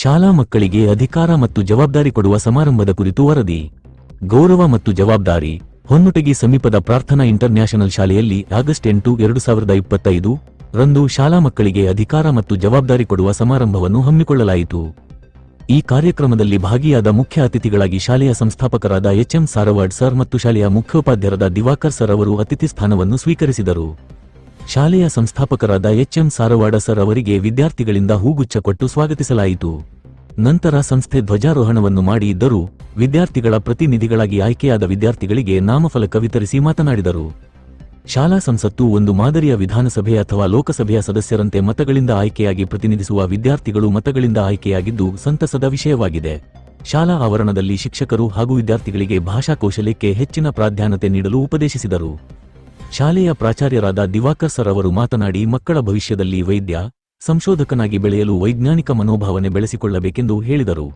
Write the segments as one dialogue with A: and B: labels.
A: ಶಾಲಾ ಮಕ್ಕಳಿಗೆ ಅಧಿಕಾರ ಮತ್ತು ಜವಾಬ್ದಾರಿ ಕೊಡುವ ಸಮಾರಂಭದ ಕುರಿತು ವರದಿ. ಗೌರವ ಮತ್ತು ಜವಾಬ್ದಾರಿ, ಹೊನ್ನುಟಗಿ ಸಮೀಪದ ಪ್ರಾರ್ಥನಾ ಇಂಟರ್ನ್ಯಾಷನಲ್ ಶಾಲೆಯಲ್ಲಿ ಆಗಸ್ಟ್ ಎಂಟು, ಎರಡು ಸಾವಿರದ ಇಪ್ಪತ್ತೈದು ರಂದು ಶಾಲಾ ಮಕ್ಕಳಿಗೆ ಅಧಿಕಾರ ಮತ್ತು ಜವಾಬ್ದಾರಿ ಕೊಡುವ ಸಮಾರಂಭವನ್ನು ಹಮ್ಮಿಕೊಳ್ಳಲಾಯಿತು. ಈ ಕಾರ್ಯಕ್ರಮದಲ್ಲಿ ಭಾಗಿಯಾದ ಮುಖ್ಯ ಅತಿಥಿಗಳಾಗಿ ಶಾಲೆಯ ಸಂಸ್ಥಾಪಕರಾದ ಎಚ್ಎಂ ಸಾರವಾಡ್ ಸರ್ ಮತ್ತು ಶಾಲೆಯ ಮುಖ್ಯೋಪಾಧ್ಯಾಯರಾದ ದಿವಾಕರ್ ಸರ್ ಅವರು ಅತಿಥಿ ಸ್ಥಾನವನ್ನು ಸ್ವೀಕರಿಸಿದರು. ಶಾಲೆಯ ಸಂಸ್ಥಾಪಕರಾದ ಎಚ್ಎಂ ಸಾರವಾಡ ಸರ್ ಅವರಿಗೆ ವಿದ್ಯಾರ್ಥಿಗಳಿಂದ ಹೂಗುಚ್ಛ ಕೊಟ್ಟು ಸ್ವಾಗತಿಸಲಾಯಿತು. ನಂತರ ಸಂಸ್ಥೆ ಧ್ವಜಾರೋಹಣವನ್ನು ಮಾಡಿ ಇದ್ದರೂ ವಿದ್ಯಾರ್ಥಿಗಳ ಪ್ರತಿನಿಧಿಗಳಾಗಿ ಆಯ್ಕೆಯಾದ ವಿದ್ಯಾರ್ಥಿಗಳಿಗೆ ನಾಮಫಲಕ ವಿತರಿಸಿ ಮಾತನಾಡಿದರು. ಶಾಲಾ ಸಂಸತ್ತು ಒಂದು ಮಾದರಿಯ ವಿಧಾನಸಭೆ ಅಥವಾ ಲೋಕಸಭೆಯ ಸದಸ್ಯರಂತೆ ಮತಗಳಿಂದ ಆಯ್ಕೆಯಾಗಿ ಪ್ರತಿನಿಧಿಸುವ ವಿದ್ಯಾರ್ಥಿಗಳು ಮತಗಳಿಂದ ಆಯ್ಕೆಯಾಗಿದ್ದು ಸಂತಸದ ವಿಷಯವಾಗಿದೆ. ಶಾಲಾ ಆವರಣದಲ್ಲಿ ಶಿಕ್ಷಕರು ಹಾಗೂ ವಿದ್ಯಾರ್ಥಿಗಳಿಗೆ ಭಾಷಾ ಕೌಶಲ್ಯಕ್ಕೆ ಹೆಚ್ಚಿನ ಪ್ರಾಧಾನ್ಯತೆ ನೀಡಲು ಉಪದೇಶಿಸಿದರು. ಶಾಲೆಯ ಪ್ರಾಚಾರ್ಯರಾದ ದಿವಾಕರ್ ಸರ್ ಅವರು ಮಾತನಾಡಿ, ಮಕ್ಕಳ ಭವಿಷ್ಯದಲ್ಲಿ ವೈದ್ಯ, ಸಂಶೋಧಕನಾಗಿ ಬೆಳೆಯಲು ವೈಜ್ಞಾನಿಕ ಮನೋಭಾವನೆ ಬೆಳೆಸಿಕೊಳ್ಳಬೇಕೆಂದು ಹೇಳಿದರು.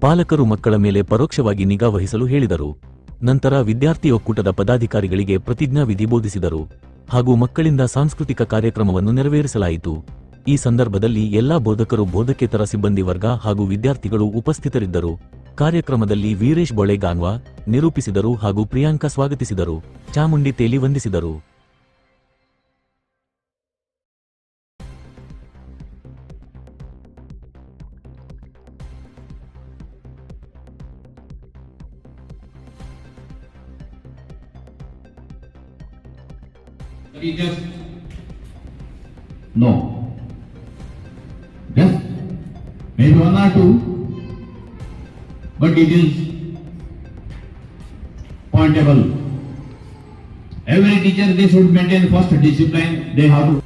A: ಪಾಲಕರು ಮಕ್ಕಳ ಮೇಲೆ ಪರೋಕ್ಷವಾಗಿ ನಿಗಾ ವಹಿಸಲು ಹೇಳಿದರು. ನಂತರ ವಿದ್ಯಾರ್ಥಿ ಒಕ್ಕೂಟದ ಪದಾಧಿಕಾರಿಗಳಿಗೆ ಪ್ರತಿಜ್ಞಾ ವಿಧಿ ಬೋಧಿಸಿದರು. ಹಾಗೂ ಮಕ್ಕಳಿಂದ ಸಾಂಸ್ಕೃತಿಕ ಕಾರ್ಯಕ್ರಮವನ್ನು ನೆರವೇರಿಸಲಾಯಿತು. ಈ ಸಂದರ್ಭದಲ್ಲಿ ಎಲ್ಲಾ ಬೋಧಕರು ಬೋಧಕೇತರ ಸಿಬ್ಬಂದಿ ವರ್ಗ ಹಾಗೂ ವಿದ್ಯಾರ್ಥಿಗಳು ಉಪಸ್ಥಿತರಿದ್ದರು. ಕಾರ್ಯಕ್ರಮದಲ್ಲಿ ವೀರೇಶ್ ಬೊಳೆಗಾನ್ವಾ ನಿರೂಪಿಸಿದರು ಹಾಗೂ ಪ್ರಿಯಾಂಕಾ ಸ್ವಾಗತಿಸಿದರು ಚಾಮುಂಡಿ ತೇಲಿ ವಂದಿಸಿದರು?
B: No. Yes? Maybe one or two, but it is pointable. Every teacher, they should maintain first discipline, they have to